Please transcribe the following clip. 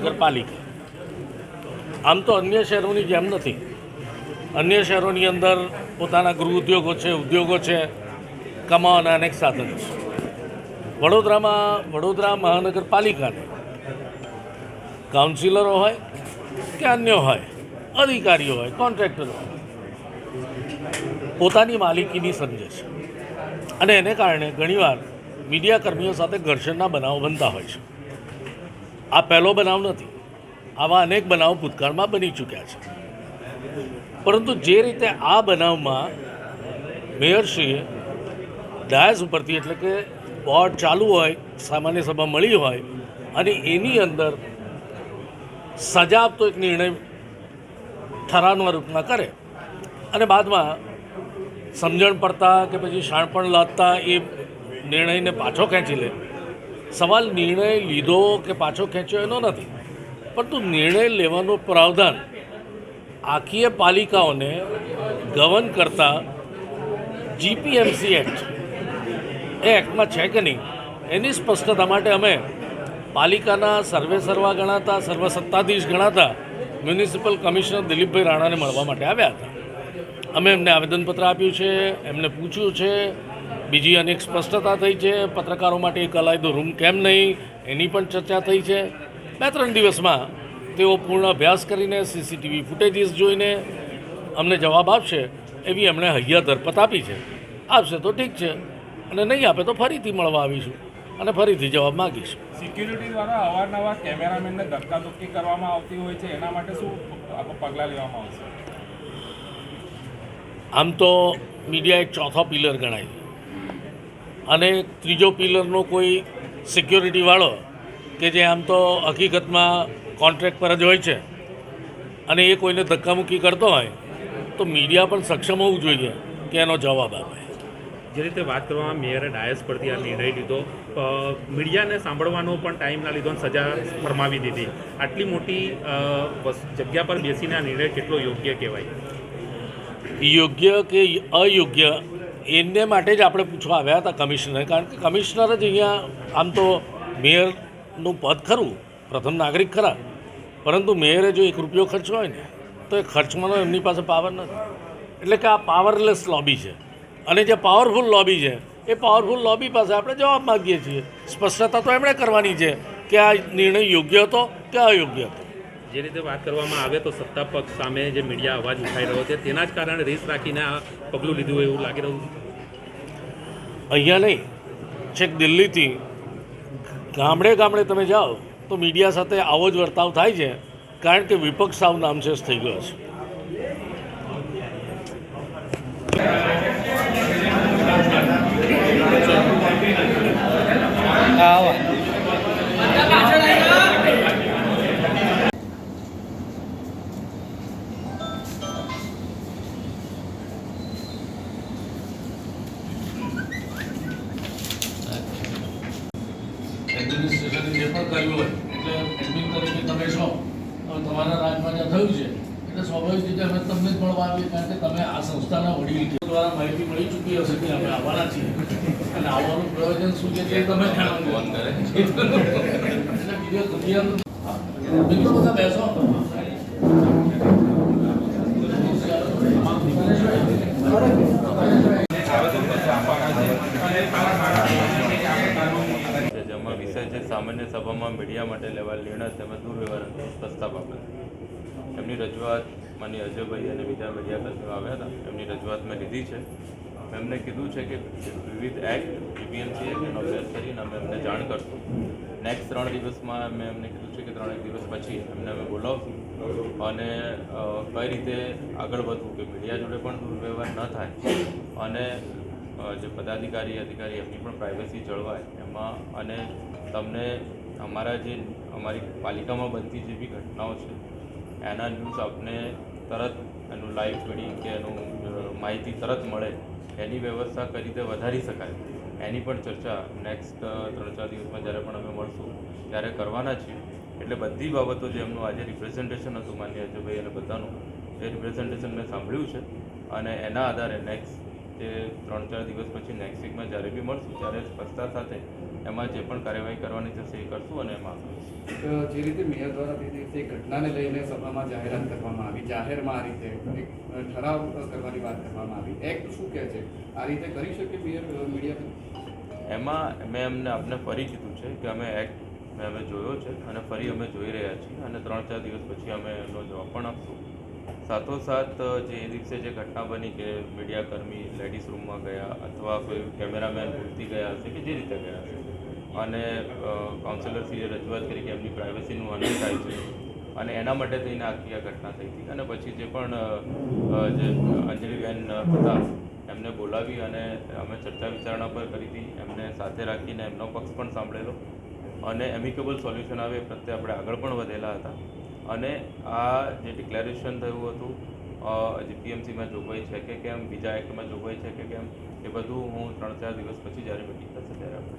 નગરપાલિકા. આમ તો અન્ય શહેરોની જેમ નથી. અન્ય શહેરોની અંદર પોતાના ગૃહ ઉદ્યોગો છે ઉદ્યોગો છે, કમાવાના અનેક સાધનો છે. વડોદરામાં, વડોદરા મહાનગરપાલિકાને કાઉન્સિલરો હોય કે અન્ય હોય, અધિકારીઓ હોય, કોન્ટ્રાક્ટરો હોય પોતાની માલિકીની સમજે છે અને એને કારણે ઘણીવાર મીડિયા કર્મીઓ સાથે ઘર્ષણના બનાવો બનતા હોય છે. આ પહેલો બનાવ નથી. આવા અનેક બનાવો ભૂતકાળમાં બની ચૂક્યા છે. પરંતુ જે રીતે આ બનાવમાં મેયરશ્રીએ ડાયસ ઉપરથી એટલે કે બોર્ડ ચાલુ હોય, સામાન્ય સભા મળી હોય અને એની અંદર સજા આપતો એક નિર્ણય ઠરાવના રૂપમાં કરે. અને બાદમાં સમજણ પડતા કે પછી શાણપણ લાદતા એ નિર્ણયને પાછો ખેંચી લે. સવાલ નિર્ણય લીધો કે પાછો ખેંચ્યો એનો નથી. પરંતુ નિર્ણય લેવાનું પ્રાવધાન આખીય પાલિકાઓને ગવન કરતા જીપીએમસી એક્ટ એ એક્ટમાં છે કે નહીં, એની સ્પષ્ટતા માટે અમે પાલિકાના સર્વે સર્વા ગણાતા સર્વસત્તાધીશ ગણાતા મ્યુનિસિપલ કમિશનર દિલીપભાઈ રાણાને મળવા માટે આવ્યા હતા. અમે એમને આવેદનપત્ર આપ્યું છે, એમને પૂછ્યું છે, બીજી અનેક સ્પષ્ટતા થઈ છે, પત્રકારો માટે એક અલાયદો રૂમ કેમ નહીં, એની પણ ચર્ચા થઈ છે. બે ત્રણ દિવસમાં તેઓ પૂર્ણ અભ્યાસ કરીને સીસીટીવી ફૂટેજીસ જોઈને અમને જવાબ આપશે, એવી એમણે હૈયા ધરપત આપી છે. આપશે તો ઠીક છે, અને નહીં આપે તો ફરીથી મળવા આવીશું અને ફરીથી જવાબ માગીશું. સિક્યુરિટી દ્વારા અવારનવાર કેમેરામેનને ધક્કાધુક્કી કરવામાં આવતી હોય છે, એના માટે શું પગલાં લેવામાં આવશે? આમ તો મીડિયા એક ચોથો પિલર ગણાય. અને ત્રીજો પિલરનો કોઈ સિક્યોરિટીવાળો કે જે આમ તો હકીકતમાં કોન્ટ્રાક્ટ પર જ હોય છે અને એ કોઈને ધક્કામુક્કી કરતો હોય, તો મીડિયા પણ સક્ષમ હોવું જોઈએ કે એનો જવાબ આપે. જે રીતે વાત કરવામાં મેયરે ડાયસ પરથી આ નિર્ણય લીધો મીડિયાને સાંભળવાનો પણ ટાઈમ ના લીધો અને સજા ફરમાવી દીધી. આટલી મોટી જગ્યા પર બેસીને આ નિર્ણય કેટલો યોગ્ય કહેવાય? યોગ્ય કે અયોગ્ય, એને માટે જ આપણે પૂછવા આવ્યા હતા કમિશનર કારણ કે કમિશનર જ અહીંયા આમ તો મેયરનું પદ ખરું, પ્રથમ નાગરિક ખરા. પરંતુ મેયરે જો એક રૂપિયો ખર્ચ હોય ને, તો એ ખર્ચમાંનો એમની પાસે પાવર નથી. એટલે કે આ પાવરલેસ લોબી છે. અને જે પાવરફુલ લોબી છે, એ પાવરફુલ લોબી પાસે આપણે જવાબ માગીએ છીએ. સ્પષ્ટતા તો એમણે કરવાની છે કે આ નિર્ણય યોગ્ય હતો કે અયોગ્ય હતો. જે રીતે વાત કરવામાં આવે તો સત્તા પક્ષ સામે જે મીડિયા અવાજ ઉઠાઈ રહ્યો છે તેના જ કારણે રીસ રાખીને આ પગલું લીધું હોય એવું લાગી રહ્યું અહીંયા નહીં છેક દિલ્હીથી ગામડે ગામડે તમે જાઓ તો મીડિયા સાથે આવો જ વર્તાવ થાય છે કારણ કે વિપક્ષ સાવ નામશેષ થઈ ગયો છે. એડમિનિસ્ટ્રેશને જે પણ કર્યું હોય એટલે એડમિન તરીકે તમે છો તમારા રાજમાં જ્યાં થયું છે. એટલે સ્વાભાવિક રીતે અમે તમને જ મળવા આવીએ કારણ કે તમે આ સંસ્થાના વડીલ દ્વારા માહિતી મળી ચૂકી હશે કે અમે આવવાના છીએ. અને આવવાનું પ્રયોજન શું છે તે તમે જણાવજો એટલે બીજો બધા બેસો. છે જેમાં વિષય છે સામાન્ય સભામાં મીડિયા માટે લેવાયેલ નિર્ણય તેમજ દુર્વ્યવહાર અંગે પ્રસ્તાવ બાબત એમની રજૂઆત માની અજયભાઈ અને બીજા મીડિયા કર્મીઓ આવ્યા હતા. એમની રજૂઆત મેં લીધી છે. એમને કીધું છે કે વિવિધ એક્ટ જીપીએમસી એક્ટનો અભ્યાસ કરીને અમે એમને જાણ કરશું. નેક્સ્ટ ત્રણ દિવસમાં મેં એમને કીધું છે કે ત્રણેક દિવસ પછી એમને અમે બોલાવશું. અને કઈ રીતે આગળ વધવું કે મીડિયા જોડે પણ દુર્વ્યવહાર ન થાય. અને જે પદાધિકારી, અધિકારી એમની પણ પ્રાઇવસી જળવાય. એમાં અને તમને અમારા જે, અમારી પાલિકામાં બનતી જે બી ઘટનાઓ છે, એના ન્યૂઝ આપને તરત એનું લાઈવ ફીડિંગ કે એનું માહિતી તરત મળે. એની વ્યવસ્થા કઈ રીતે વધારી શકાય? એની પણ ચર્ચા નેક્સ્ટ ત્રણ ચાર દિવસમાં જ્યારે પણ અમે મળશું, ત્યારે કરવાના છીએ. એટલે બધી બાબતો જે એમનું આજે રિપ્રેઝન્ટેશન હતું માન્ય અજયભાઈ અને બધાનું, એ રિપ્રેઝન્ટેશન મેં સાંભળ્યું છે. અને એના આધારે નેક્સ્ટ તે ત્રણ ચાર દિવસ પછી નેક્સ્ટ વીકમાં જ્યારે બી મળશું ત્યારે સ્પષ્ટતા સાથે એમાં જે પણ કાર્યવાહી કરવાની થશે એ કરશું અને એમાં જે રીતે મેયર દ્વારા તે દિવસે ઘટનાને લઈને સભામાં જાહેરાત કરવામાં આવી જાહેરમાં આ રીતે એક ઠરાવ કરવાની વાત કરવામાં આવી. એક્ટ શું કહે છે? આ રીતે કરી શકે મેયર મીડિયા એમાં મેં એમને આપને ફરી કીધું છે કે અમે એક્ટ મેં અમે જોયો છે અને ફરી અમે જોઈ રહ્યા છીએ અને ત્રણ ચાર દિવસ પછી અમે એનો જવાબ પણ આપશું. સાથોસાથ જે એ દિવસે જે ઘટના બની કે મીડિયાકર્મી લેડીઝ રૂમમાં ગયા અથવા કોઈ કેમેરામેન ભૂલથી ગયા હશે કે જે રીતે ગયા હશે. અને કાઉન્સિલરશ્રીએ રજૂઆત કરી કે એમની પ્રાઇવસીનું હનન થાય છે. અને એના માટે થઈને આખી આ ઘટના થઈ હતી. અને પછી જે પણ જે અંજલિબેન હતા, એમને બોલાવી અને અમે ચર્ચા વિચારણા પર કરી હતી. એમને સાથે રાખીને એમનો પક્ષ પણ સાંભળેલો. અને એમિકેબલ સોલ્યુશન આવે પ્રત્યે આપણે આગળ પણ વધેલા હતા. અને આ જે ડિક્લેરેશન થયું હતું જે પીએમસીમાં જોગવાઈ છે કે કેમ, બીજા એક્ટમાં જોગવાઈ છે કે કેમ, એ બધું હું ત્રણ ચાર દિવસ પછી જ્યારે મિટિંગ થશે ત્યારે આપણે